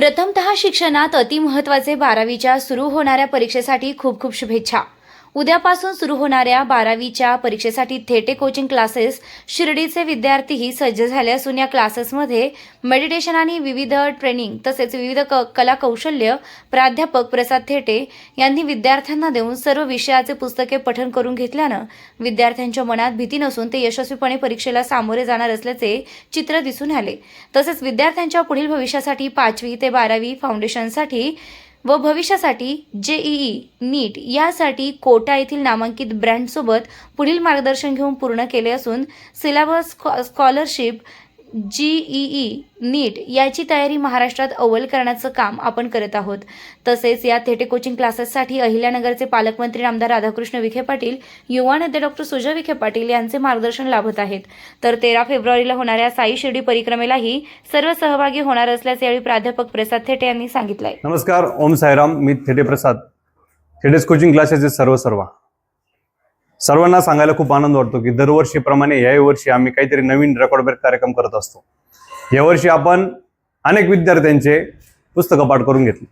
प्रथमतः शिक्षणात अतिमहत्वाचे बारावीच्या सुरू होणाऱ्या परीक्षेसाठी खूप खूप शुभेच्छा. उद्यापासून सुरू होणाऱ्या बारावीच्या परीक्षेसाठी थेटे कोचिंग क्लासेस शिर्डीचे विद्यार्थीही सज्ज झाले असून या क्लासेसमध्ये मेडिटेशन आणि विविध ट्रेनिंग तसेच विविध क कला कौशल्य प्राध्यापक प्रसाद थेटे यांनी विद्यार्थ्यांना देऊन सर्व विषयाचे पुस्तके पठन करून घेतल्यानं विद्यार्थ्यांच्या मनात भीती नसून ते यशस्वीपणे परीक्षेला सामोरे जाणार असल्याचे चित्र दिसून आले. तसेच विद्यार्थ्यांच्या पुढील भविष्यासाठी पाचवी ते बारावी फाउंडेशनसाठी व भविष्यासाठी जेईई नीट यासाठी कोटा येथील नामांकित ब्रँडसोबत पुढील मार्गदर्शन घेऊन पूर्ण केले असून सिलेबस स्कॉलरशिप जीईई नीट याची तयारी महाराष्ट्रात अव्वल करण्याचं काम आपण करत आहोत. तसेच या थेटे कोचिंग क्लासेससाठी अहिल्यानगरचे पालकमंत्री आमदार राधाकृष्ण विखे पाटील युवा नेते डॉक्टर सुजय विखे पाटील यांचे मार्गदर्शन लाभत आहेत. तर तेरा फेब्रुवारीला होणाऱ्या साई शिर्डी परिक्रमेलाही सर्व सहभागी होणार असल्याचे यावेळी प्राध्यापक प्रसाद थेटे यांनी सांगितलंय. नमस्कार ओम साईराम. मी थेटे प्रसाद. थेटेस कोचिंग क्लासेसचे सर्व सर्व सर्वांना सांगायला खूप आनंद वाटतो की दरवर्षीप्रमाणे याही वर्षी आम्ही काहीतरी नवीन रेकॉर्ड ब्रेक कार्यक्रम करत असतो. यावर्षी आपण अनेक विद्यार्थ्यांचे पुस्तकं पाठ करून घेतली.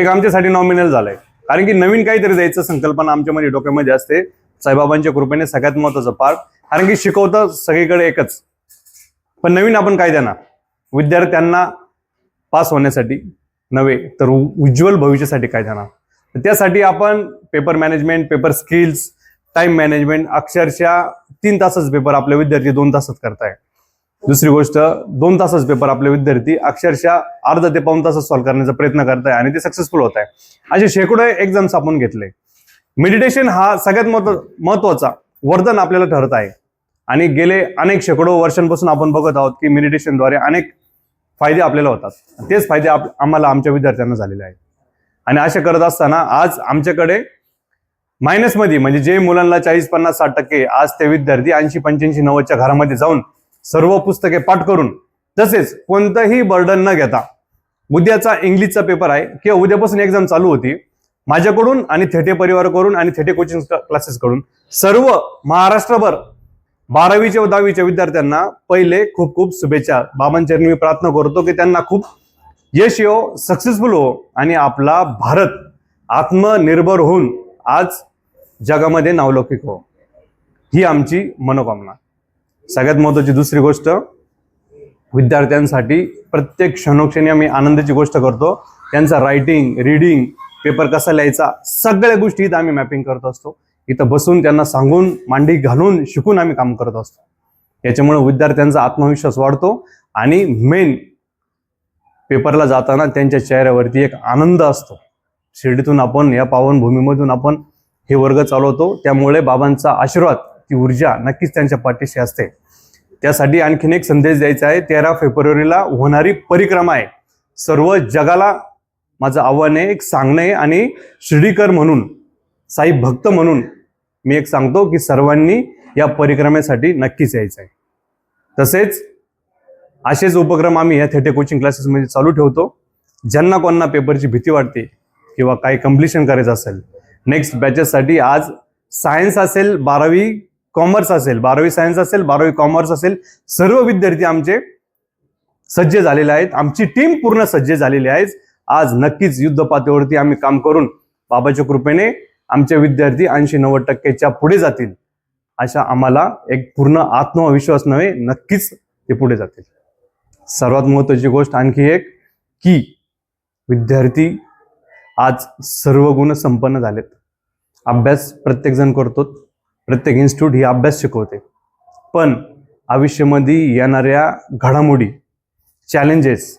एक आमच्यासाठी नॉमिनल झालंय. कारण की नवीन काहीतरी द्यायचं संकल्पना आमच्यामध्ये डोक्यामध्ये असते. साईबाबांच्या कृपेने सगळ्यात महत्वाचं पार्ट कारण की शिकवतं सगळीकडे एकच. पण नवीन आपण काय देणार? विद्यार्थ्यांना पास होण्यासाठी नव्हे तर उज्ज्वल भविष्यासाठी काय देणार? तर त्यासाठी आपण paper management paper skills time management अक्षरशः तीन तासच पेपर आपले विद्यार्थी दोन तासात करताय दुसरी गोष्ट दोन तासच पेपर आपले विद्यार्थी अक्षरशः अर्धा ते पाऊन तासात सॉल्व्ह करण्याचा प्रयत्न करताय आणि ते सक्सेसफुल होत आहे असे शेकडो एक्झाम्स आपण घेतले. मेडिटेशन हा सगळ्यात महत्त्व महत्त्वाचा वरदान आपल्याला ठरत आहे. आणि गेले अनेक शेकडो वर्षांपासून आपण बघत आहोत की मेडिटेशनद्वारे अनेक फायदे आपल्याला होतात. तेच फायदे आप- आम्हाला आमच्या विद्यार्थ्यांना झालेले आहेत. आणि असे करत असताना आज आमच्याकडे मायनसमध्ये म्हणजे जे मुलांना चाळीस पन्नास साठ टक्के आज ते विद्यार्थी ऐंशी पंच्याऐंशी नव्वदच्या घरामध्ये जाऊन सर्व पुस्तके पाठ करून तसेच कोणतंही बर्डन न घेता उद्याचा इंग्लिशचा पेपर आहे किंवा उद्यापासून एक्झाम चालू होती माझ्याकडून आणि थेटे परिवाराकडून आणि थेटे कोचिंग क्लासेस करून सर्व महाराष्ट्रभर बारावीच्या व दहावीच्या विद्यार्थ्यांना पहिले खूप खूप शुभेच्छा. बाबांच्या मी प्रार्थना करतो की त्यांना खूप यश हो, येवो सक्सेसफुल हो आणि आपला भारत आत्मनिर्भर होऊन आज जगामध्ये नावलौकिक हो. ही आमची मनोकामना. सगळ्यात महत्त्वाची दुसरी गोष्ट विद्यार्थ्यांसाठी प्रत्येक क्षणोक्षणी आम्ही आनंदाची गोष्ट करतो. त्यांचा रायटिंग रिडिंग पेपर कसा लिहायचा सगळ्या गोष्टी इथं आम्ही मॅपिंग करत असतो. इथं बसून त्यांना सांगून मांडी घालून शिकून आम्ही काम करत असतो. याच्यामुळे विद्यार्थ्यांचा आत्मविश्वास वाढतो आणि मेन पेपरला जाताना त्यांच्या चेहऱ्यावरती एक आनंद असतो. शिर्डीतून आपण या पावनभूमीमधून आपण हे वर्ग चालवतो. त्यामुळे बाबांचा आशीर्वाद ती ऊर्जा नक्कीच त्यांच्या पाठीशी असते. त्यासाठी आणखीन एक संदेश द्यायचा आहे. तेरा फेब्रुवारीला होणारी परिक्रमा आहे. सर्व जगाला माझं आव्हान आहे एक सांगणं आहे आणि शिर्डीकर म्हणून साई भक्त म्हणून मी एक सांगतो की सर्वांनी या परिक्रमेसाठी नक्कीच यायचं आहे. तसेच असेच उपक्रम आम्ही या थेटे कोचिंग क्लासेसमध्ये चालू ठेवतो. ज्यांना कोणाला पेपरची भीती वाटते किंवा काही कम्प्लिशन करायचं असेल नेक्स्ट बॅचेससाठी आज सायन्स असेल बारावी कॉमर्स असेल बारावी सायन्स असेल बारावी कॉमर्स असेल सर्व विद्यार्थी आमचे सज्ज झालेले आहेत. आमची टीम पूर्ण सज्ज झालेली आहे. आज नक्कीच युद्ध पातळीवरती आम्ही काम करून बाबाच्या कृपेने आमचे विद्यार्थी ऐंशी नव्वद टक्क्याच्या पुढे जातील. अशा आम्हाला एक पूर्ण आत्मविश्वास नव्हे नक्कीच ते पुढे जातील. सर्वात महत्त्वाची गोष्ट आणखी एक की विद्यार्थी आज सर्व गुण संपन्न झालेत. अभ्यास प्रत्येकजण करतो प्रत्येक इन्स्टिट्यूट ही अभ्यास शिकवते. पण आयुष्यामध्ये येणाऱ्या घडामोडी चॅलेंजेस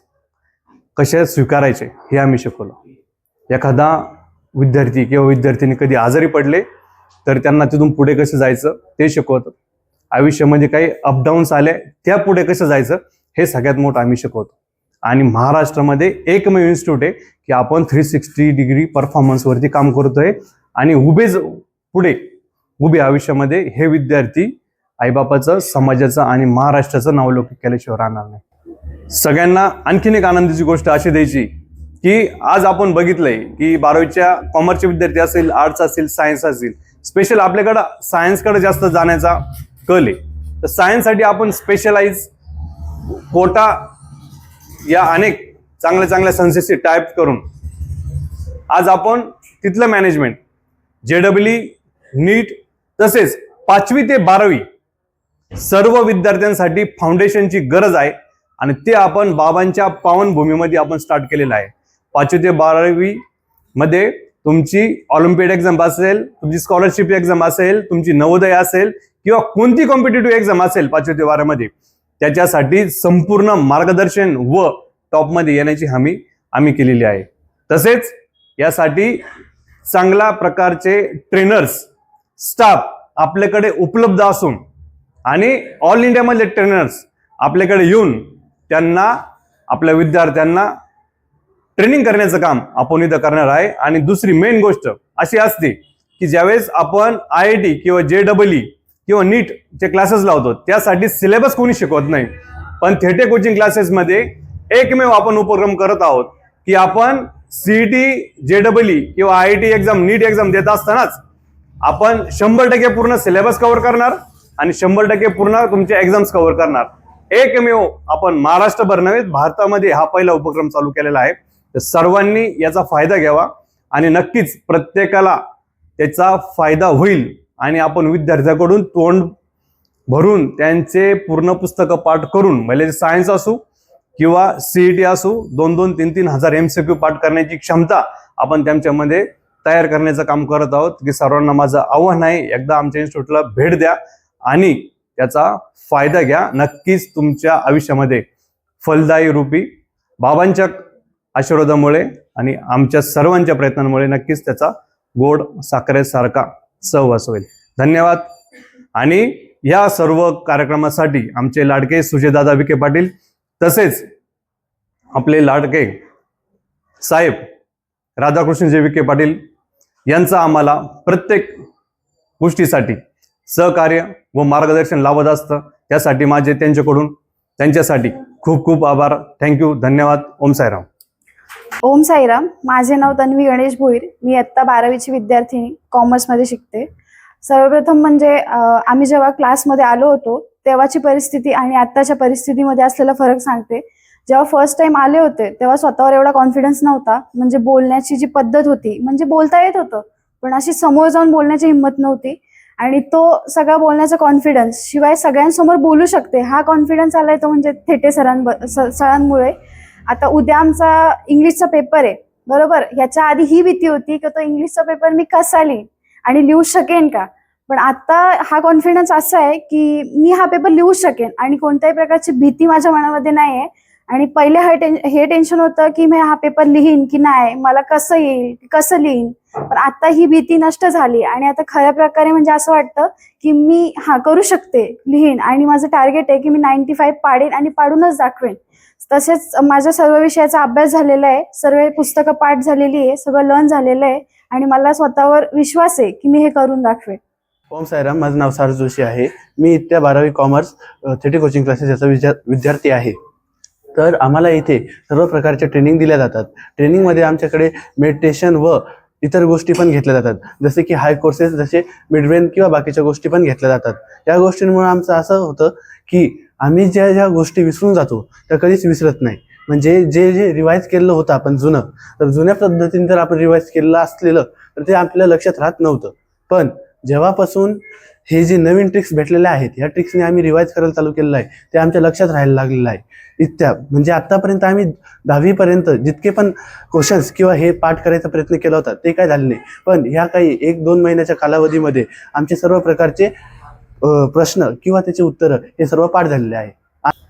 कशा स्वीकारायचे हे आम्ही शिकवलं. एखादा विद्यार्थी किंवा विद्यार्थिनी कधी आजारी पडले तर त्यांना तिथून पुढे कसं जायचं ते शिकवतं आयुष्यामध्ये काही अपडाऊन्स आले त्या पुढे कसं जायचं हे सगळ्यात मोठं आम्ही शिकवतो. आणि महाराष्ट्रामध्ये एकमेव इन्स्टिट्यूट आहे की आपण थ्री सिक्स्टी डिग्री परफॉर्मन्सवरती काम करतोय. आणि उभे पुढे उभे आयुष्यामध्ये हे विद्यार्थी आईबापाचं समाजाचं आणि महाराष्ट्राचं नावलौकिक केल्याशिवाय राहणार नाही. सगळ्यांना आणखीन एक आनंदाची गोष्ट अशी द्यायची की आज आपण बघितलंय की बारावीच्या कॉमर्सचे विद्यार्थी असेल आर्ट्स असेल सायन्स असेल स्पेशल आपल्याकडं सायन्सकडे जास्त जाण्याचा कल आहे. तर सायन्ससाठी आपण स्पेशलाइज कोटा या अनेक चांगल्या चांगल्या संस्थेशी टाईप करून आज आपण तिथलं मॅनेजमेंट जे डब्ल्यू नीट तसेच पाचवी ते बारावी सर्व विद्यार्थ्यांसाठी फाउंडेशनची गरज आहे आणि ते आपण बाबांच्या पावनभूमीमध्ये आपण स्टार्ट केलेलं आहे. पाचवी ते बारावी मध्ये तुमची ऑलिम्पिक एक्झाम असेल तुमची स्कॉलरशिप एक्झाम असेल तुमची नवोदय असेल किंवा कोणती कॉम्पिटेटिव्ह एक्झाम असेल पाचवी ते बारामध्ये त्याच्यासाठी संपूर्ण मार्गदर्शन व टॉपमध्ये येण्याची हमी आम्ही केलेली आहे. तसेच यासाठी चांगल्या प्रकारचे ट्रेनर्स स्टाफ आपल्याकडे उपलब्ध असून आणि ऑल इंडियामधले ट्रेनर्स आपल्याकडे येऊन त्यांना आपल्या विद्यार्थ्यांना ट्रेनिंग करण्याचं काम आपण इथं करणार आहे. आणि दुसरी मेन गोष्ट अशी असते की ज्यावेळेस आपण आय आय टी किंवा जे डबल ई किंवा नीट जे क्लासेस लावतो त्यासाठी सिलेबस कोणी शिकवत नाही. पण थेटे कोचिंग क्लासेसमध्ये एकमेव आपण उपक्रम करत आहोत की आपण सीईटी जे डबल किंवा I I T exam NEET exam देत असतानाच आपण शंभर टक्के पूर्ण सिलेबस कव्हर करणार आणि शंभर टक्के पूर्ण तुमचे एक्झाम्स कव्हर करणार. एकमेव आपण महाराष्ट्रभर नव्हे भारतामध्ये हा पहिला उपक्रम चालू केलेला आहे. तर सर्वांनी याचा फायदा घ्यावा आणि नक्कीच प्रत्येकाला त्याचा फायदा होईल. आणि आपण विद्यार्थ्याकडून तोंड भरून त्यांचे पूर्ण पुस्तकं पाठ करून म्हणजे सायन्स असू किंवा सीईटी असू दोन दोन तीन तीन हजार एमसीक्यू पाठ करण्याची क्षमता आपण त्यांच्यामध्ये तयार करण्याचं काम करत आहोत. की सर्वांना माझं आव्हान आहे एकदा आमच्या इन्स्टिट्यूटला भेट द्या आणि त्याचा फायदा घ्या. नक्कीच तुमच्या आयुष्यामध्ये फलदायी रूपी बाबांच्या आशीर्वादामुळे आणि आमच्या सर्वांच्या प्रयत्नांमुळे नक्कीच त्याचा गोड साखरेसारखा सहवास होईल. धन्यवाद. आणि या सर्व कार्यक्रमासाठी आमचे लाडके सुजयदादा विखे पाटील तसेच आपले लाडके साहेब राधाकृष्णजी विखे पाटील यांचा आम्हाला प्रत्येक गोष्टीसाठी सहकार्य व मार्गदर्शन लाभत असतं. त्यासाठी माझे त्यांच्याकडून त्यांच्यासाठी खूप खूप आभार. थँक्यू धन्यवाद. ओम साईराम. ओम साईराम माझे नाव तन्वी गणेश भोईर. मी आत्ता बारावीची विद्यार्थिनी कॉमर्समध्ये शिकते. सर्वप्रथम म्हणजे आम्ही जेव्हा क्लासमध्ये आलो होतो तेव्हाची परिस्थिती आणि आत्ताच्या परिस्थितीमध्ये असलेला फरक सांगते. जेव्हा फर्स्ट टाइम आले होते तेव्हा स्वतःवर एवढा कॉन्फिडन्स नव्हता. म्हणजे बोलण्याची जी पद्धत होती म्हणजे बोलता येत होतं पण अशी समोर जाऊन बोलण्याची हिंमत नव्हती. आणि तो सगळा बोलण्याचा कॉन्फिडन्स शिवाय सगळ्यांसमोर बोलू शकते हा कॉन्फिडन्स आलाय तो म्हणजे थेटे सरांब सरांमुळे. आता उद्या आमचा इंग्लिशचा पेपर आहे बरोबर? ह्याच्या आधी ही भीती होती की तो इंग्लिशचा पेपर मी कसा लिहीन आणि लिहू शकेन का? पण आता हा कॉन्फिडन्स असा आहे की मी हा पेपर लिहू शकेन आणि कोणत्याही प्रकारची भीती माझ्या मनामध्ये नाही आहे आणि पहिले हे टेन हे टेन्शन होतं की मी हा पेपर लिहीन की नाही मला कसं येईल कसं लिहीन? पण आता ही भीती नष्ट झाली आणि आता खऱ्या प्रकारे म्हणजे असं वाटतं की मी हा करू शकते लिहीन. आणि माझं टार्गेट आहे की मी नाईन्टी फाईव्ह पाडेन आणि पाडूनच दाखवेन. तसेच माझ्या सर्व विषयाचा अभ्यास झालेला आहे सर्व पुस्तकं पाठ झालेली आहे सगळं लर्न झालेलं आहे आणि मला स्वतःवर विश्वास आहे की मी हे करून दाखवेन. ओम सायराम माझं नाव सारज जोशी आहे. मी इत्या बारावी कॉमर्स थेटी कोचिंग क्लासेस याचा विद्या विद्यार्थी आहे. तर आम्हाला इथे सर्व प्रकारच्या ट्रेनिंग दिल्या जातात. ट्रेनिंगमध्ये आमच्याकडे मेडिटेशन व इतर गोष्टी पण घेतल्या जातात. जसे की हाय कोर्सेस जसे मिडवेन किंवा बाकीच्या गोष्टी पण घेतल्या जातात. या गोष्टींमुळे आमचं असं होतं की आम्ही ज्या ज्या गोष्टी विसरून जातो त्या कधीच विसरत नाही. म्हणजे जे जे रिवाईज केलेलं होतं आपण जुनं तर जुन्या पद्धतीने जर आपण रिवाईज केलेलं असलेलं तर ते आपल्या लक्षात राहत नव्हतं. पण जेव्हापासून हे जे नवीन ट्रिक्स भेटलेले आहेत या ट्रिक्सने आम्ही रिवाईज करायला चालू केलेलं आहे ते आमच्या लक्षात राहायला लागलेलं आहे. इत्या म्हणजे आत्तापर्यंत आम्ही दहावीपर्यंत जितके पण क्वेश्चन्स किंवा हे पाठ करायचा प्रयत्न केला होता ते काय झाले नाही. पण ह्या काही एक दोन महिन्याच्या कालावधीमध्ये आमचे सर्व प्रकारचे प्रश्न किंवा त्याचे उत्तरं हे सर्व पाठ झालेले आहे.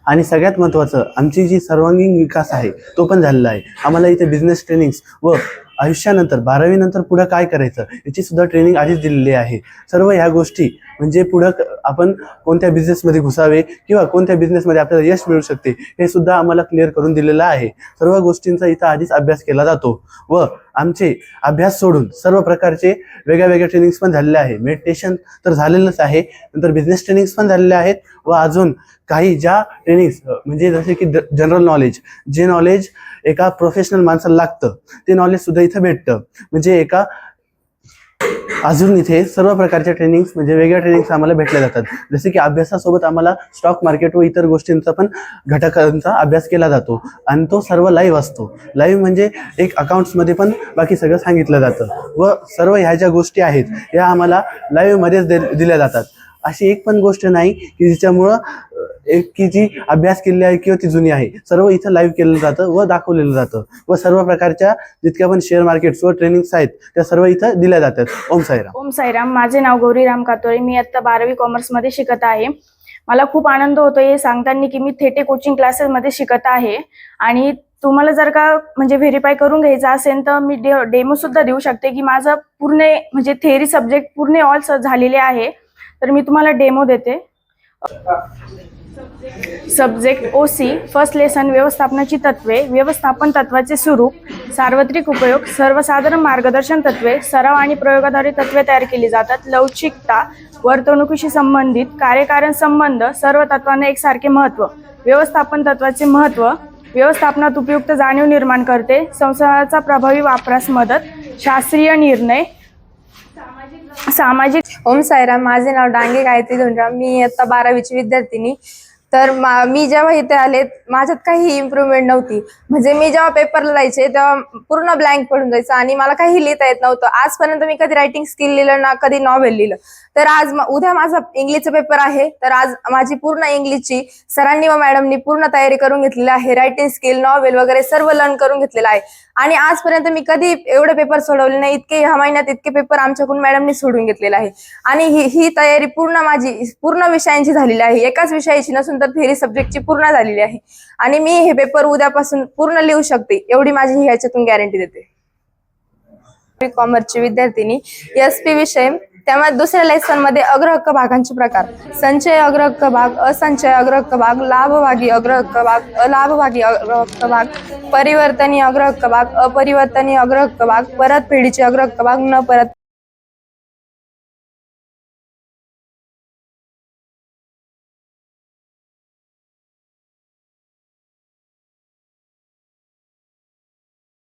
आणि सगळ्यात महत्त्वाचं आमची जी सर्वांगीण विकास आहे तो पण झालेला आहे. आम्हाला इथे बिझनेस ट्रेनिंग्स व आयुष्यानंतर बारावीनंतर पुढं काय करायचं याची सुद्धा ट्रेनिंग आधीच दिलेली आहे. सर्व ह्या गोष्टी म्हणजे पुढं आपण कोणत्या बिझनेसमध्ये घुसावे किंवा कोणत्या बिझनेसमध्ये आपल्याला यश मिळू शकते हे सुद्धा आम्हाला क्लिअर करून दिलेलं आहे. सर्व गोष्टींचा इथं आधीच अभ्यास केला जातो व आमचे अभ्यास सोडून सर्व प्रकारचे वेगळ्या वेगळ्या ट्रेनिंग्स पण झालेले आहे मेडिटेशन तर झालेलंच आहे नंतर बिझनेस ट्रेनिंग्स पण झालेले आहेत व अजून काही ज्या ट्रेनिंग्स म्हणजे जसे की जनरल नॉलेज जे नॉलेज एका प्रोफेशनल माणसाला लागतं ते नॉलेज सुद्धा इथं भेटतं. म्हणजे एका अजून इथे सर्व प्रकारच्या ट्रेनिंग्स म्हणजे वेगळ्या ट्रेनिंग्स आम्हाला भेटल्या जातात. जसे की अभ्यासासोबत आम्हाला स्टॉक मार्केट व इतर गोष्टींचा पण घटकांचा अभ्यास केला जातो. आणि तो सर्व लाईव्ह असतो. लाईव्ह म्हणजे एक अकाउंट्समध्ये पण बाकी सगळं सांगितलं जातं. व सर्व ह्या ज्या गोष्टी आहेत या आम्हाला लाईव्हमध्येच दे दिल्या जातात. अशी एक पण गोष्ट नाही की जिच्यामुळं एक की जी अभ्यास केलेली आहे किंवा ती जुनी आहे. सर्व इथं लाईव्ह केलं जातं व दाखवलेलं जातं. व सर्व प्रकारच्या जितक्या पण शेअर मार्केट्स व ट्रेनिंग्स आहेत त्या सर्व इथं दिल्या जातात. ओम साईराम. ओम साईराम. माझे नाव गौरी राम कातोळे. मी आत्ता बारावी कॉमर्समध्ये शिकत आहे. मला खूप आनंद होतो हे सांगताना की मी थेटे कोचिंग क्लासेसमध्ये शिकत आहे. आणि तुम्हाला जर का म्हणजे व्हेरीफाय करून घ्यायचं असेल तर मी डे डेमो सुद्धा देऊ शकते की माझं पूर्ण म्हणजे थेअरी सब्जेक्ट पूर्ण ऑल झालेले आहे. तर मी तुम्हाला डेमो देते. Subject O C first lesson व्यवस्थापनाची तत्वे व्यवस्थापन तत्वाचे स्वरूप सार्वत्रिक उपयोग सर्वसाधारण मार्गदर्शन तत्वे सराव आणि प्रयोगाद्वारे तत्वे तयार केली जातात. लवचिकता वर्तणुकीशी संबंधित कार्यकारण संबंध सर्व तत्वांना एकसारखे महत्त्व व्यवस्थापन तत्वाचे महत्त्व व्यवस्थापनात उपयुक्त जाणीव निर्माण करते संसाराचा प्रभावी वापरास मदत शास्त्रीय निर्णय सामाजिक ओम सायराम माझे नाव डांगे गायत्री धोंडराम. मी आता बारावीची विद्यार्थिनी. तर मा मी जेव्हा इथे आले माझ्यात काही इम्प्रूव्हमेंट नव्हती. म्हणजे मी जेव्हा पेपरला जायचे तेव्हा पूर्ण ब्लँक पडून जायचं आणि मला काही लिहिता येत नव्हतं. आजपर्यंत मी कधी रायटिंग स्किल लिहिलं ना कधी नॉवेल लिहिलं. तर आज उद्या माझा इंग्लिशचा पेपर आहे. तर आज माझी पूर्ण इंग्लिशची सरांनी व मॅडमनी पूर्ण तयारी करून घेतलेली आहे. रायटिंग स्किल नॉवेल वगैरे सर्व लर्न करून घेतलेलं आहे. आणि आजपर्यंत मी कधी एवढे पेपर सोडवले नाही इतके ह्या महिन्यात इतके पेपर आमच्याकडून मॅडमनी सोडून घेतलेले आहे. आणि ही ही तयारी पूर्ण माझी पूर्ण विषयांची झालेली आहे. एकाच विषयाची नसून तर थेरी सब्जेक्टची पूर्ण झालेली आहे. आणि मी हे पेपर उद्यापासून पूर्ण लिहू शकते एवढी माझी ह्याच्यातून गॅरंटी देते. कॉमर्सची विद्यार्थिनी एस पी विषय त्यामुळे दुसऱ्या लेसनमध्ये अग्रहक्क भागांचे प्रकार. संचय अग्रहक्क भाग असंचय अग्रहक्क भाग लाभभागी अग्रहक्क भाग अलाभभागी अग्रहक्क भाग परिवर्तनीय अग्रहक्क भाग अपरिवर्तनीय अग्रहक्क भाग परतफेडीचे अग्रहक्क भाग न परत